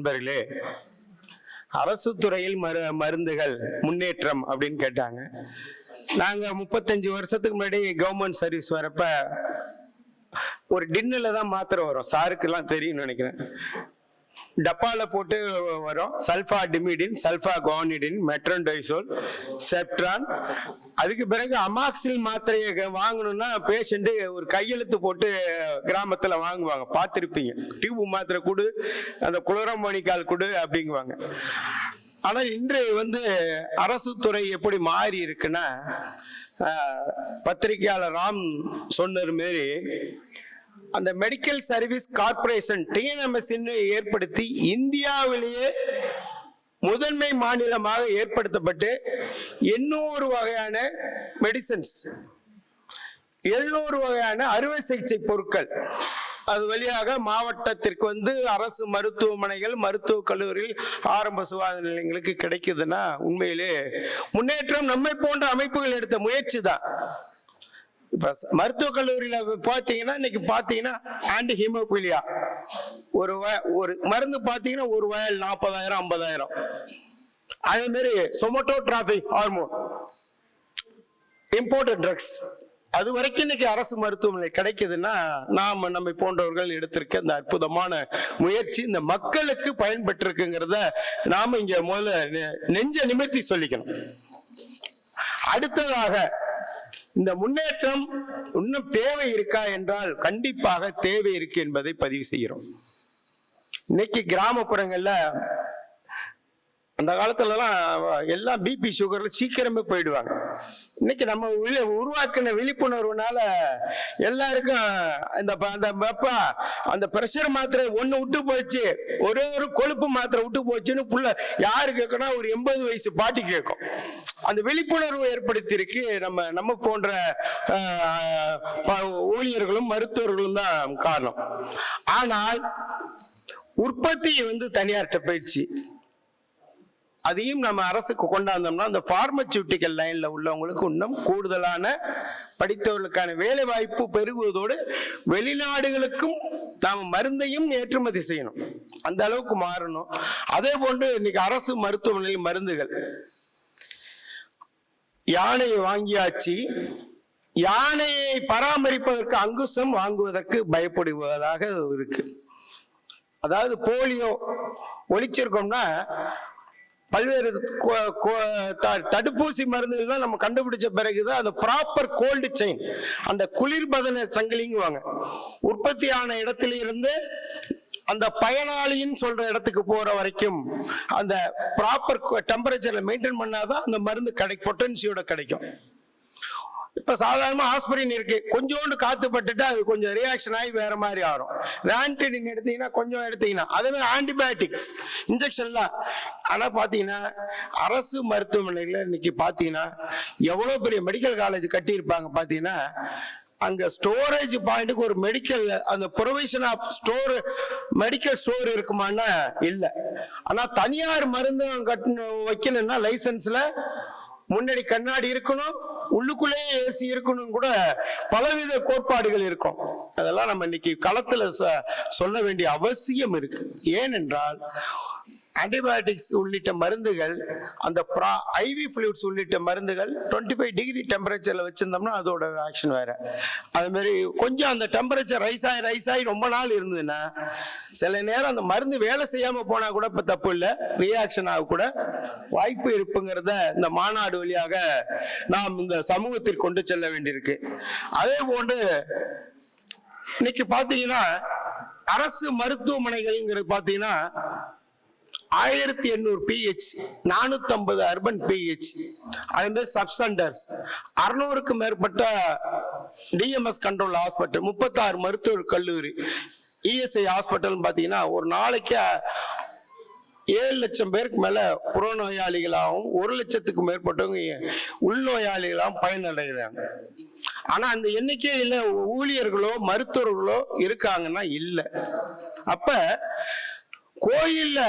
நண்பர்களே அரசு துறையில் மரு மருந்துகள் முன்னேற்றம் அப்படின்னு கேட்டாங்க. நாங்க முப்பத்தஞ்சு வருஷத்துக்கு முன்னாடி கவர்மெண்ட் சர்வீஸ் வரப்ப ஒரு டின்னில் தான் மாத்திரை வரும். சாருக்கெல்லாம் தெரியும்னு நினைக்கிறேன். டப்பாவில் போட்டு வரும். Sulfadimidine sulfaguanidine metronidazole Septran. அதுக்கு பிறகு அமாக்சில் மாத்திரையை வாங்கணும்னா பேஷண்ட்டு ஒரு கையெழுத்து போட்டு கிராமத்தில் வாங்குவாங்க. பார்த்துருப்பீங்க. டியூப் மாத்திரை கொடு அந்த குளரமணிக்கால் கொடு அப்படிங்குவாங்க. ஆனால் இன்று வந்து அரசு துறை எப்படி மாறி இருக்குன்னா பத்திரிகையாளர் ராம் சொன்னது மாரி அந்த மெடிக்கல் சர்வீஸ் கார்ப்பரேஷன் டிஎன்எம்எஸ் ஏற்படுத்தி இந்தியாவிலேயே முதன்மை மாநிலமாக ஏற்படுத்தப்பட்டு எண்ணூறு வகையான மெடிசன்ஸ் எழுநூறு வகையான அறுவை சிகிச்சை பொருட்கள். அது வழியாக மாவட்டத்திற்கு வந்து அரசு மருத்துவமனைகள் மருத்துவக் கல்லூரிகள் ஆரம்ப சுகாதார நிலையங்களுக்கு கிடைக்குதுன்னா உண்மையிலே முன்னேற்றம் நம்மை போன்ற அமைப்புகள் எடுத்த முயற்சி தான். இப்போ மருத்துவக் கல்லூரியில பாத்தீங்கன்னா இன்னைக்கு பாத்தீங்கன்னா ஆன்டி ஹீமோபிலியா ஒரு ஒரு மருந்து பாத்தீங்கன்னா ஒரு வயல் நாற்பதாயிரம் ஐம்பதாயிரம். அதே மாதிரி Zomato traffic hormone imported drugs அது வரைக்கும் இன்னைக்கு அரசு மருத்துவமனை கிடைக்குதுன்னா நாம் நம்மை போன்றவர்கள் எடுத்திருக்க இந்த அற்புதமான முயற்சி இந்த மக்களுக்கு பயன்பட்டிருக்குங்கிறத நாம் இங்கே முதல்ல நெ- நெஞ்ச நிமிர்த்தி சொல்லிக்கணும். அடுத்ததாக இந்த முன்னேற்றம் இன்னும் தேவை இருக்கா என்றால் கண்டிப்பாக தேவை இருக்கு என்பதை பதிவு செய்கிறோம். இன்னைக்கு கிராமப்புறங்கள்ல அந்த காலத்துலலாம் எல்லாம் பிபி சுகர்ல சீக்கிரமே போயிடுவாங்க. இன்னைக்கு நம்ம விழி- உருவாக்கின விழிப்புணர்வுனால எல்லாருக்கும் இந்த ப- அந்த வெப்பா அந்த பிரஷர் மாத்திரை ஒன்று விட்டு போச்சு. ஒரே ஒரு கொழுப்பு மாத்திரை விட்டு போச்சுன்னு புள்ள யாரு கேட்கணும் ஒரு எண்பது வயசு பாட்டி கேட்கும். அந்த விழிப்புணர்வு ஏற்படுத்தியிருக்கு. நம்ம நம்ம போன்ற ஊழியர்களும் மருத்துவர்களும் தான் காரணம். ஆனால் உற்பத்தி வந்து தனியார்கிட்ட போயிடுச்சு. அதையும் நம்ம அரசுக்கு கொண்டாந்தோம்னா அந்த பார்மசூட்டிக்கல் லைன்ல உள்ளவங்களுக்கு இன்னும் கூடுதலான படித்தவர்களுக்கான வேலை வாய்ப்பு பெருகுவதோடு வெளிநாடுகளுக்கும் நாம் மருந்தையும் ஏற்றுமதி செய்யணும். அந்த அளவுக்கு மாறணும். அதே போன்று இன்னைக்கு அரசு மருத்துவமனையில் மருந்துகள். யானையை வாங்கியாச்சு. யானையை பராமரிப்பதற்கு அங்குசம் வாங்குவதற்கு பயப்படுவதாக இருக்கு. அதாவது போலியோ ஒழிச்சிருக்கோம்னா பல்வேறு த- தடுப்பூசி மருந்துகள்லாம் நம்ம கண்டுபிடிச்ச பிறகுதான் அந்த ப்ராப்பர் கோல்டு செயின் அந்த குளிர்பதன சங்கிலிங்குவாங்க. உற்பத்தியான இடத்துல இருந்து அந்த பயனாளின்னு சொல்ற இடத்துக்கு போற வரைக்கும் அந்த ப்ராப்பர் டெம்பரேச்சர்ல மெயின்டைன் பண்ணாதான் அந்த மருந்து கிடை பொட்டன்சியோட கிடைக்கும். இப்ப சாதாரணமா ஆஸ்பிரின் இருக்கு. கொஞ்சோண்டு காத்து பட்டுட்டு அது கொஞ்சம் ரியாக்ஷன் ஆகி வேற மாதிரி ஆகும். ரான்டிடின் எடுத்தீங்கன்னா கொஞ்சம் எடுத்தீங்கன்னா அதே மாதிரி ஆன்டிபயோட்டிக்ஸ் இன்ஜெக்ஷன்லாம் ஆனா பாத்தீங்கன்னா அரசு மருத்துவமனைகள்ல இன்னைக்கு பாத்தீங்கன்னா எவ்வளவு பெரிய மெடிக்கல் காலேஜ் கட்டியிருப்பாங்க பாத்தீங்கன்னா அங்க ஸ்டோரேஜ் பாயிண்ட்டுக்கு ஒரு மெடிக்கல் அந்த provision of store medical store இருக்குமான்னா இல்லை. ஆனா தனியார் மருந்து கட்டணும் வைக்கணும்னா லைசன்ஸ்ல முன்னாடி கண்ணாடி இருக்கணும் உள்ளுக்குள்ளேயே ஏசி இருக்கணும் கூட பலவித கோட்பாடுகள் இருக்கும். அதெல்லாம் நம்ம இன்னைக்கு களத்துல சொல்ல வேண்டிய அவசியம் இருக்கு. ஏனென்றால் ஆன்டிபயோட்டிக்ஸ் உள்ளிட்ட மருந்துகள் அந்த ப்ரா ஐவி ஃப்ளூயிட்ஸ் உள்ளிட்ட மருந்துகள் 25 ஃபைவ் டிகிரி டெம்பரேச்சரில் வச்சிருந்தோம்னா அதோட ஆக்ஷன் வேறு. அதுமாரி கொஞ்சம் அந்த டெம்பரேச்சர் ரைஸ் ஆகி ரைஸ் ஆகி ரொம்ப நாள் இருந்ததுன்னா சில நேரம் அந்த மருந்து வேலை செய்யாமல் போனால் கூட இப்போ தப்பு இல்லை. ரியாக்ஷன் ஆக கூட வாய்ப்பு இருப்புங்கிறத இந்த மாநாடு வழியாக நாம் இந்த சமூகத்திற்கு கொண்டு செல்ல வேண்டியிருக்கு. அதே போன்று இன்னைக்கு பார்த்தீங்கன்னா அரசு மருத்துவமனைகள்ங்கிறது பார்த்தீங்கன்னா ஆயிரத்தி எண்ணூறு பிஹெச் நானூத்தி அர்பன் பிஹெச் அதே மாதிரி சப் சென்டர்ஸ் மேற்பட்ட டிஎம்எஸ் கண்ட்ரோல் ஹாஸ்பிட்டல் முப்பத்தாறு மருத்துவர் கல்லூரி இஎஸ்ஐ ஹாஸ்பிட்டல்னு பார்த்தீங்கன்னா ஒரு நாளைக்கு ஏழு லட்சம் பேருக்கு மேலே புறநோயாளிகளாகவும் ஒரு லட்சத்துக்கு மேற்பட்டவங்க உள்நோயாளிகளாகவும் பயனடைகிறாங்க. ஆனால் அந்த எண்ணிக்கையில் ஊழியர்களோ மருத்துவர்களோ இருக்காங்கன்னா இல்லை. அப்போ கோயிலில்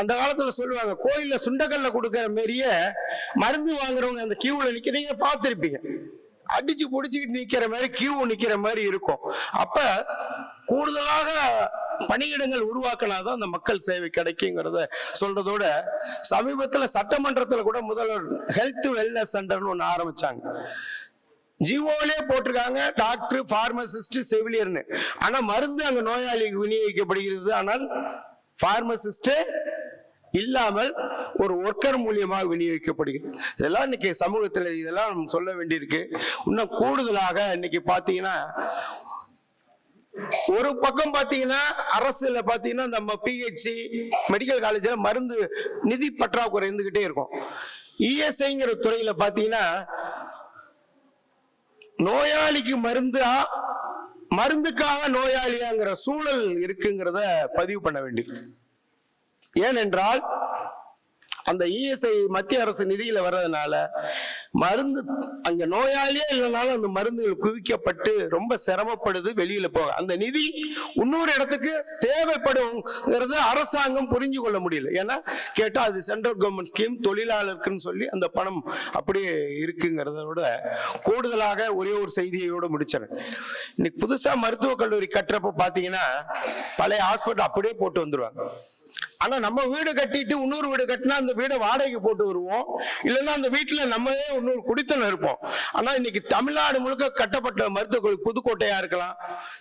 அந்த காலத்துல சொல்லுவாங்க கோயில்ல சுண்டக்கல்ல கொடுக்கற மாரிய மருந்து வாங்குறவங்க அந்த கியூல நிக்க நீங்க பார்த்திருப்பீங்க. அடிச்சு புடிச்சுக்கிட்டு நிக்கிற மாதிரி கியூ நிக்கிற மாதிரி இருக்கும். அப்ப கூடுதலாக பணியிடங்கள் உருவாக்கினாதான் அந்த மக்கள் சேவை கிடைக்குங்கிறத சொல்றதோட சமீபத்துல சட்டமன்றத்துல கூட முதல்வர் ஹெல்த் வெல்னஸ் சென்டர்னு ஒண்ணு ஆரம்பிச்சாங்க. ஜிஓலே போட்டிருக்காங்க டாக்டர் பார்மசிஸ்ட் செவிலியர்னு. ஆனா மருந்து அங்க நோயாளிக்கு விநியோகிக்கப்படுகிறது. ஆனால் பார்மசிஸ்ட் இல்லாமல் ஒரு ஒர்க்கர் மூலியமாக விநியோகிக்கப்படுகிறது. இதெல்லாம் இன்னைக்கு சமூகத்தில் இதெல்லாம் நம்ம சொல்ல வேண்டியிருக்கு. இன்னும் கூடுதலாக இன்னைக்கு பாத்தீங்கன்னா ஒரு பக்கம் பாத்தீங்கன்னா அரசுல பாத்தீங்கன்னா நம்ம பிஹெச்சி மெடிக்கல் காலேஜ்ல மருந்து நிதி பற்றாக்குறை இருந்துகிட்டே இருக்கும். இஎஸ்ஐங்கிற துறையில பாத்தீங்கன்னா நோயாளிக்கு மருந்தா மருந்துக்காக நோயாளியாங்கிற சூழல் இருக்குங்கிறத பதிவு பண்ண வேண்டியிருக்கு. ஏனென்றால் அந்த இஎஸ்ஐ மத்திய அரசு நிதியில வர்றதுனால மருந்து அங்க நோயாளியே இல்லைனாலும் அந்த மருந்துகள் குவிக்கப்பட்டு ரொம்ப சிரமப்படுது வெளியில போக. அந்த நிதி இன்னொரு இடத்துக்கு தேவைப்படுங்கிறது அரசாங்கம் புரிஞ்சு கொள்ள முடியல. ஏன்னா கேட்டா அது சென்ட்ரல் கவர்மெண்ட் ஸ்கீம் தொழிலாளருக்குன்னு சொல்லி அந்த பணம் அப்படியே இருக்குங்கிறதோட கூடுதலாக ஒரே ஒரு செய்தியோட முடிச்சிடறேன். இன்னைக்கு புதுசா மருத்துவக் கல்லூரி கட்டுறப்ப பாத்தீங்கன்னா பழைய ஹாஸ்பிட்டல் அப்படியே போட்டு வந்துருவாங்க. ஆனா நம்ம வீடு கட்டிட்டு இன்னொரு வீடு கட்டினா அந்த வீடை வாடகைக்கு போட்டு வருவோம். இல்லைன்னா அந்த வீட்டுல நம்மளே இன்னொரு குடித்தனம் இருப்போம். ஆனா இன்னைக்கு தமிழ்நாடு முழுக்க கட்டப்பட்ட மருத்துவக் புதுக்கோட்டையா இருக்கலாம்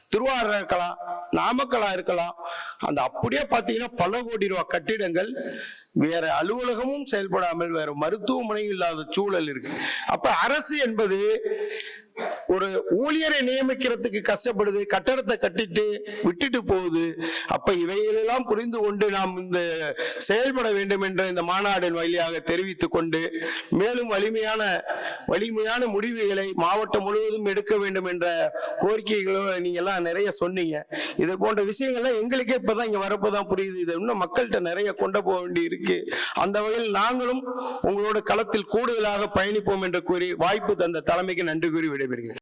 திருவாரூரா இருக்கலாம் நாமக்கலா இருக்கலாம். அந்த அப்படியே பாத்தீங்கன்னா பல கோடி ரூபாய் கட்டிடங்கள் வேற அலுவலகமும் செயல்படாமல் வேற மருத்துவமனையும் இல்லாத சூழல் இருக்கு. அப்ப அரசு என்பது ஒரு ஊழியரை நியமிக்கிறதுக்கு கஷ்டப்படுது கட்டடத்தை கட்டிட்டு விட்டுட்டு போகுது. அப்ப இவைகளெல்லாம் புரிந்து கொண்டு நாம் இந்த செயல்பட வேண்டும் என்ற இந்த மாநாடின் வழியாக தெரிவித்துக் கொண்டு மேலும் வலிமையான வலிமையான முடிவுகளை மாவட்டம் முழுவதும் எடுக்க வேண்டும் என்ற கோரிக்கைகளோ நீங்க எல்லாம் நிறைய சொன்னீங்க. இது போன்ற விஷயங்கள்லாம் எங்களுக்கே இப்பதான் இங்க வரப்போதான் புரியுது. இது இன்னும் மக்கள்கிட்ட நிறைய கொண்டு போக வேண்டி இருக்கு அந்த வகையில் நாங்களும் உங்களோட களத்தில் கூடுதலாக பயணிப்போம் என்று கூறி வாய்ப்பு தந்த தலைமைக்கு நன்றி கூறி விடைபெறுகிறேன்.